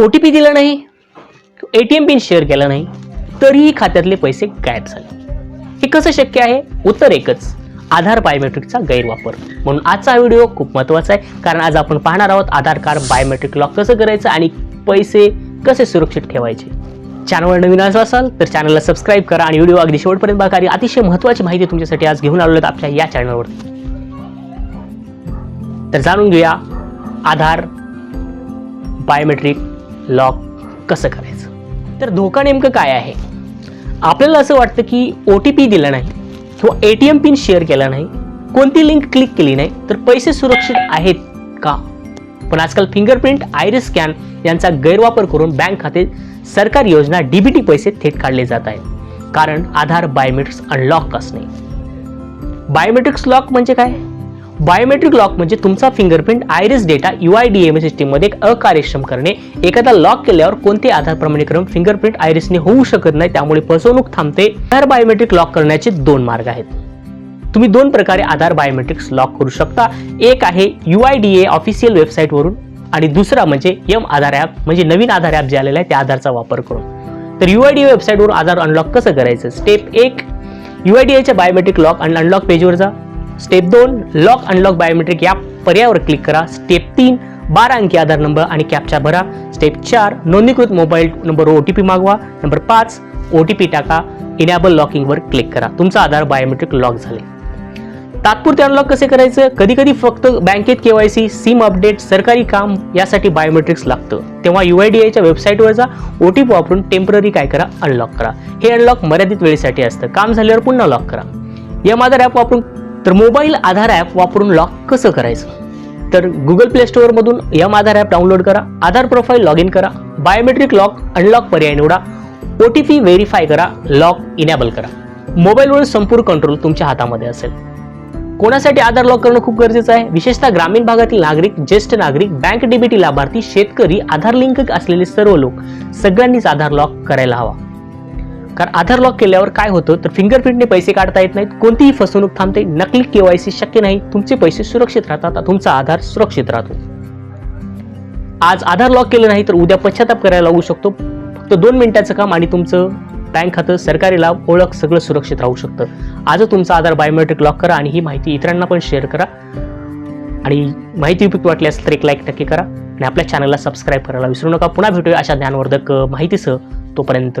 ओ T P दिला नाही A T M pin share केला नाही तरीही खात्यातले पैसे गायब झाले. हे कसं शक्य आहे? उत्तर एकच आधार बायोमेट्रिकचा गैरवापर. म्हणून आजचा हा व्हिडिओ खूप महत्त्वाचा आहे कारण आज आपण पाहणार आहोत आधार कार्ड बायोमेट्रिक लॉक कसं करायचं आणि पैसे कसे सुरक्षित ठेवायचे. चॅनलवर नवीन असं असाल तर चॅनलला सबस्क्राईब करा आणि व्हिडिओ अगदी शेवटपर्यंत बघा आणि अतिशय महत्त्वाची माहिती तुमच्यासाठी आज घेऊन आलो आहेत आपल्या या चॅनलवरती तर जाणून घेऊया आधार बायोमेट्रिक लॉक कसं करायचं? तर धोका नेमकं काय आहे? आपल्याला असं वाटतं की ओ टी पी दिला नाही किंवा A T M pin share केला नाही कोणती लिंक क्लिक केली नाही तर पैसे सुरक्षित आहेत का? पण आजकाल फिंगरप्रिंट आयरिस स्कॅन यांचा गैरवापर करून बँक खाते सरकारी योजना डीबीटी पैसे थेट काढले जात आहेत. कारण आधार बायोमेट्रिक्स अनलॉक असणे. बायोमेट्रिक्स लॉक म्हणजे काय? बायोमेट्रिक लॉक म्हणजे तुमचा fingerprint iris data U I D M सिस्टीममध्ये एक अकार्यक्षम करणे. एखादा लॉक केल्यावर कोणते आधार प्रमाणीकरण फिंगरप्रिंट आयरिसने होऊ शकत नाही त्यामुळे फसवणूक थांबते. आधार बायोमेट्रिक लॉक करण्याचे दोन मार्ग आहेत. तुम्ही दोन प्रकारे आधार बायोमेट्रिक्स लॉक करू शकता. एक आहे U I D A official वेबसाईटवरून आणि दुसरा म्हणजे यम आधार ॲप म्हणजे नवीन आधार ॲप जे आलेलं आहे त्या आधारचा वापर करून. तर यू आय डी ए वेबसाईटवरून आधार अनलॉक कसं करायचं? स्टेप एक यू आय डी एच्या बायोमेट्रिक लॉक आणि अनलॉक पेजवर जा. स्टेप दोन लॉक अनलॉक बायोमेट्रिक या पर्यायावर क्लिक करा. स्टेप तीन बारा अंकी आधार नंबर आणि कॅपचा भरा. स्टेप चार नोंदणीकृत mobile number O T P मागवा. Number पाच ओ टी पी टाका. इनॅबल लॉकिंगवर क्लिक करा. तुमचा आधार बायोमेट्रिक लॉक झाले तात्पुरते अनलॉक कसे करायचं? कधी कधी फक्त बँकेत केवायसी सिम अपडेट सरकारी काम यासाठी बायोमेट्रिक्स लागतं. तेव्हा यू आय डी आयच्या वेबसाईटवर जा. ओ टी पी वापरून टेंपररी काय करा? अनलॉक करा. हे अनलॉक मर्यादित वेळेसाठी असतं. काम झाल्यावर पुन्हा लॉक करा. या आधार ॲप वापरून तर मोबाईल आधार ॲप वापरून लॉक कसं करायचं? तर गुगल प्ले स्टोअरमधून यम आधार ॲप डाउनलोड करा आधार प्रोफाईल लॉग इन करा बायोमेट्रिक लॉक अनलॉक पर्याय निवडा ओ टी पी व्हेरीफाय करा लॉक इनॅबल करा. मोबाईलवर संपूर्ण कंट्रोल तुमच्या हातामध्ये असेल. कोणासाठी आधार लॉक करणं खूप गरजेचं आहे? विशेषतः ग्रामीण भागातील नागरिक ज्येष्ठ नागरिक बँक डीबीटी लाभार्थी शेतकरी आधार लिंक असलेले सर्व लोक सगळ्यांनीच आधार लॉक करायला हवा. कारण आधार लॉक केल्यावर काय होतं? तर फिंगरप्रिंटने पैसे काढता येत नाहीत. कोणतीही फसवणूक थांबते. नकली केवायसी शक्य नाही. तुमचे पैसे सुरक्षित राहतात. तुमचा आधार सुरक्षित राहतो. आज आधार लॉक केलं नाही तर उद्या पश्चाताप करायला लागू शकतो. फक्त दोन मिनिटाचं काम आणि तुमचं बँक खातं सरकारी लाभ ओळख सगळं सुरक्षित राहू शकतं. आज तुमचा आधार बायोमेट्रिक लॉक करा आणि ही माहिती इतरांना पण शेअर करा. आणि माहिती उपयुक्त वाटली असेल तर एक लाईक नक्की करा. आणि आपल्या चॅनलला सबस्क्राईब करायला विसरू नका. पुन्हा भेटूया अशा ज्ञानवर्धक माहितीसह तोपर्यंत